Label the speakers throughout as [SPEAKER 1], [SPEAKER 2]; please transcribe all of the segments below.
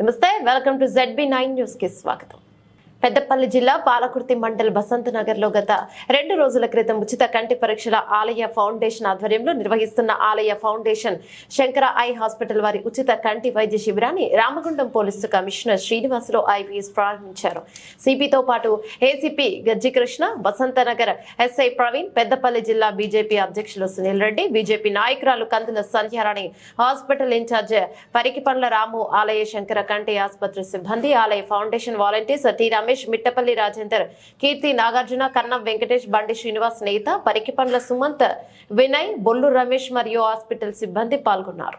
[SPEAKER 1] నమస్తే welcome to ZB nine న్యూస్కి స్వాగతం. పెద్దపల్లి జిల్లా పాలకుర్తి మండల్ బసంత్ నగర్లో గత రెండు రోజుల క్రితం ఉచిత కంటి పరీక్షల ఆలయ ఫౌండేషన్ ఆధ్వర్యంలో నిర్వహిస్తున్న ఆలయ ఫౌండేషన్ శంకర ఐ హాస్పిటల్ వారి ఉచిత కంటి వైద్య శిబిరాన్ని Ramagundam police commissioner Srinivasulu IPS ప్రారంభించారు. సిపితో పాటు ఏసీపీ గజ్జికృష్ణ బసంత నగర్ ఎస్ఐ ప్రవీణ్ పెద్దపల్లి జిల్లా బీజేపీ అధ్యక్షులు సునీల్ రెడ్డి బీజేపీ నాయకురాలు కందుల సంధ్యారాణి హాస్పిటల్ ఇన్ఛార్జ్ పరికిపండ్ల రాము ఆలయ శంకర కంటి ఆసుపత్రి సిబ్బంది Alaya foundation volunteers T Ramesh Mittapalli Rajender Keerthi Nagarjuna Kannam Venkatesh Bandi Srinivas నేత పరికిపండ్ల సుమంత్ వినయ్ బొల్లు రమేష్ మరియు హాస్పిటల్ సిబ్బంది పాల్గొన్నారు.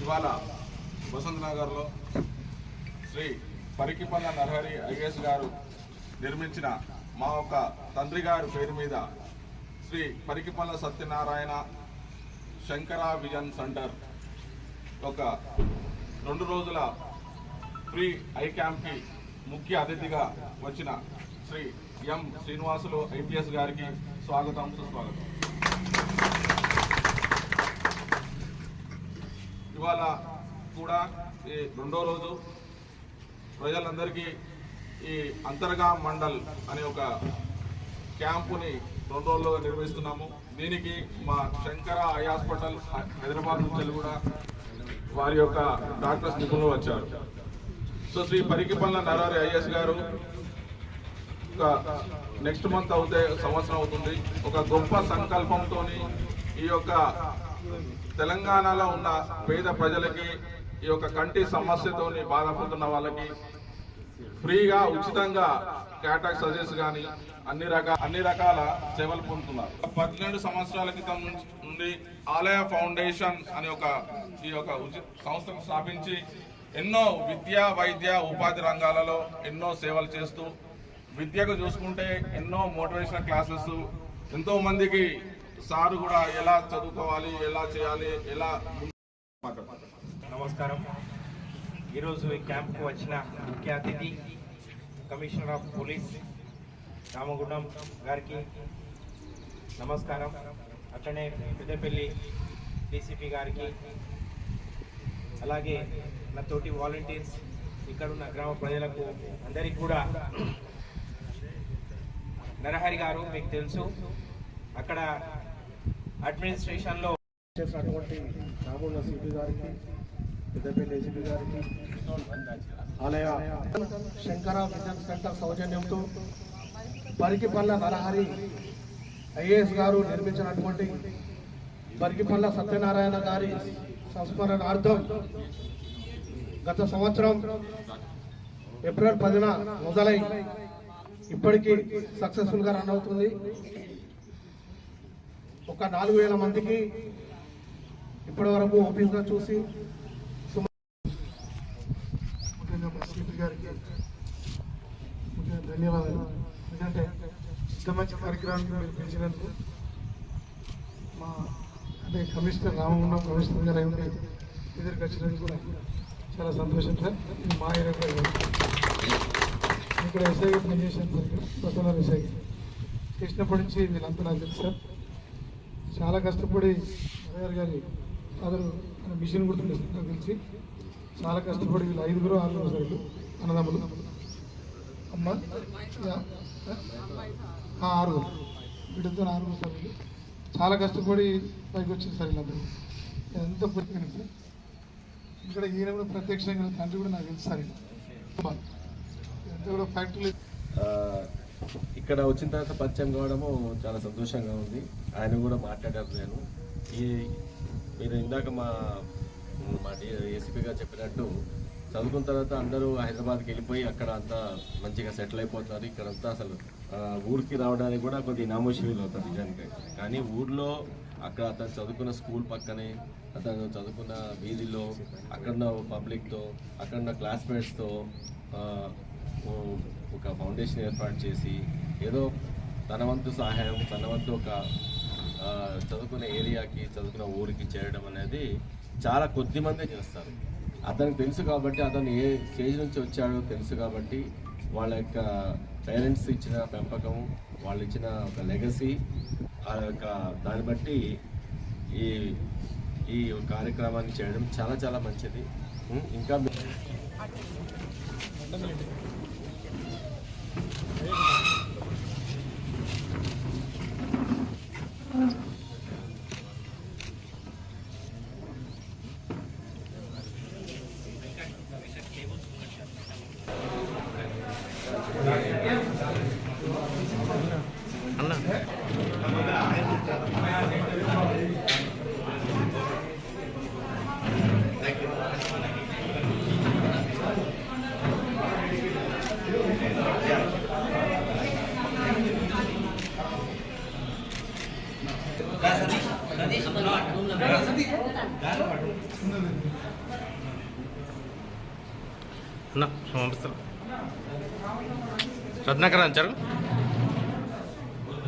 [SPEAKER 2] ఇవాళ వసంత్ నగర్లో శ్రీ పరికిపల్ల నరహరి ఐఏఎస్ గారు నిర్మించిన మా యొక్క తండ్రి గారి పేరు మీద శ్రీ పరికిపల్ల సత్యనారాయణ శంకర విజన్ సెంటర్ ఒక రెండు రోజుల ఫ్రీ ఐ క్యాంప్కి ముఖ్య అతిథిగా వచ్చిన శ్రీ ఎం శ్రీనివాసులు ఐపీఎస్ గారికి స్వాగతం సుస్వాగతం. ఇవాళ కూడా ఈ రెండో రోజు ప్రజలందరికీ ఈ అంతర్గా మండల్ అనే ఒక క్యాంపుని రెండు రోజులుగా నిర్వహిస్తున్నాము. దీనికి మా శంకర ఐ హాస్పిటల్ హైదరాబాద్ నుంచి కూడా వారి యొక్క డాక్టర్స్ నిపుణులు వచ్చారు. సో శ్రీ పరికిపల్ల నరారి ఐఎస్ గారు ఒక నెక్స్ట్ మంత్ అవుతే సంవత్సరం అవుతుంది. ఒక గొప్ప సంకల్పంతో ఈ యొక్క తెలంగాణలో ఉన్న పేద ప్రజలకి ఈ యొక్క కంటి సమస్యతో బాధపడుతున్న వాళ్ళకి ఫ్రీగా ఉచితంగా క్యాటాక్ సర్జరీస్ కానీ అన్ని రకాల అన్ని రకాల సేవలు పొందుతున్నారు. పదిహేడు సంవత్సరాల క్రితం నుండి ఆలయ ఫౌండేషన్ అనే ఒక ఈ యొక్క ఉచిత సంస్థను స్థాపించి ఎన్నో విద్య వైద్య ఉపాధి రంగాలలో ఎన్నో సేవలు చేస్తూ విద్యకు చూసుకుంటే ఎన్నో మోటివేషనల్ క్లాసెస్ ఎంతో మందికి సారు కూడా ఎలా చదువుకోవాలి ఎలా చేయాలి ఎలా
[SPEAKER 3] నమస్కారం. ఈరోజు ఈ క్యాంప్కు వచ్చిన ముఖ్య అతిథి కమిషనర్ ఆఫ్ పోలీస్ రామగుండం గారికి నమస్కారం. అట్లనే పెద్దపల్లి డీసీపీ గారికి అలాగే నా తోటి వాలంటీర్స్ ఇక్కడున్న గ్రామ ప్రజలకు అందరికీ కూడా నరహరి గారు మీకు తెలుసు. అక్కడ అడ్మినిస్ట్రేషన్లో
[SPEAKER 4] చేసినటువంటి రామూళ్ళ సిపి గారికి పెద్దపల్లి ఏసీపీ గారికి ఆలయ శంకర విజన్ సెంటర్ సౌజన్యంతో పరికిపల్ల నరహరి ఐఏఎస్ గారు నిర్మించినటువంటి పరికిపల్ల సత్యనారాయణ గారి సంస్మరణార్థం గత సంవత్సరం ఏప్రిల్ పదిన మొదలై ఇప్పటికీ సక్సెస్ఫుల్గా రన్ అవుతుంది. ఒక నాలుగు వేల మందికి ఇప్పటి వరకు ఓపెన్గా చూసి ముఖ్యంగా గారికి ముఖ్యంగా ధన్యవాదాలు. ఎందుకంటే ఇంత మంచి కార్యక్రమానికి మీరు పిలిచినందుకు మా అంటే కమిషనర్ రామగుండం కమిషనర్ గారు అయి ఎదురుకు వచ్చినందుకు కూడా చాలా సంతోషం సార్. మా ఏరియా కూడా కాదు. ఇక్కడ ఎస్ఐగా పనిచేశాను సార్ ప్రసన్న ఎస్ఐ చేసినప్పటి నుంచి వీళ్ళంతా నాకు తెలుసు సార్. చాలా కష్టపడి అయ్యర్ గారి అతను మిషన్ గుర్తుండే నాకు తెలిసి. చాలా కష్టపడి వీళ్ళు ఐదుగురు ఆరుగురు సార్ అన్నదమ్ములు. అమ్మ ఆరుగురు. వీటితో ఆరుగురు సార్లు. చాలా కష్టపడి పైకి వచ్చింది సార్ వీళ్ళందరూ. ఎంత పుట్టిన సార్. ఇక్కడ ఈయన కూడా ప్రత్యక్షంగా తండ్రి కూడా నాకు తెలుసు సార్. ఎంత కూడా ఫ్యాక్టరీ
[SPEAKER 5] ఇక్కడ వచ్చిన తర్వాత పరిచయం కావడము చాలా సంతోషంగా ఉంది. ఆయన కూడా మాట్లాడారు నేను. ఈ మీరు ఇందాక మా మా ఏసీపీ గారు చెప్పినట్టు చదువుకున్న తర్వాత అందరూ హైదరాబాద్కి వెళ్ళిపోయి అక్కడ అంతా మంచిగా సెటిల్ అయిపోతారు. ఇక్కడంతా అసలు ఊరికి రావడానికి కూడా కొద్ది ఇనామోషి వీలు అవుతుంది నిజానికి కానీ ఊర్లో అక్కడ అతను చదువుకున్న స్కూల్ పక్కనే అతను చదువుకున్న వీధిలో అక్కడున్న పబ్లిక్తో అక్కడున్న క్లాస్మేట్స్తో ఒక ఫౌండేషన్ ఏర్పాటు చేసి ఏదో తన వంతు సహాయం తన వంతు ఒక చదువుకున్న ఏరియాకి చదువుకున్న ఊరికి చేయడం అనేది చాలా కొద్ది మందే చేస్తారు. అతనికి తెలుసు కాబట్టి అతను ఏ స్టేజ్ నుంచి వచ్చాడో తెలుసు కాబట్టి వాళ్ళ యొక్క పేరెంట్స్ ఇచ్చిన పెంపకం వాళ్ళు ఇచ్చిన ఒక లెగసీ ఆ యొక్క దాన్ని బట్టి ఈ ఈ కార్యక్రమాన్ని చేయడం చాలా చాలా మంచిది. ఇంకా
[SPEAKER 6] అన్న పంపిస్తారు రత్నాకర్ అని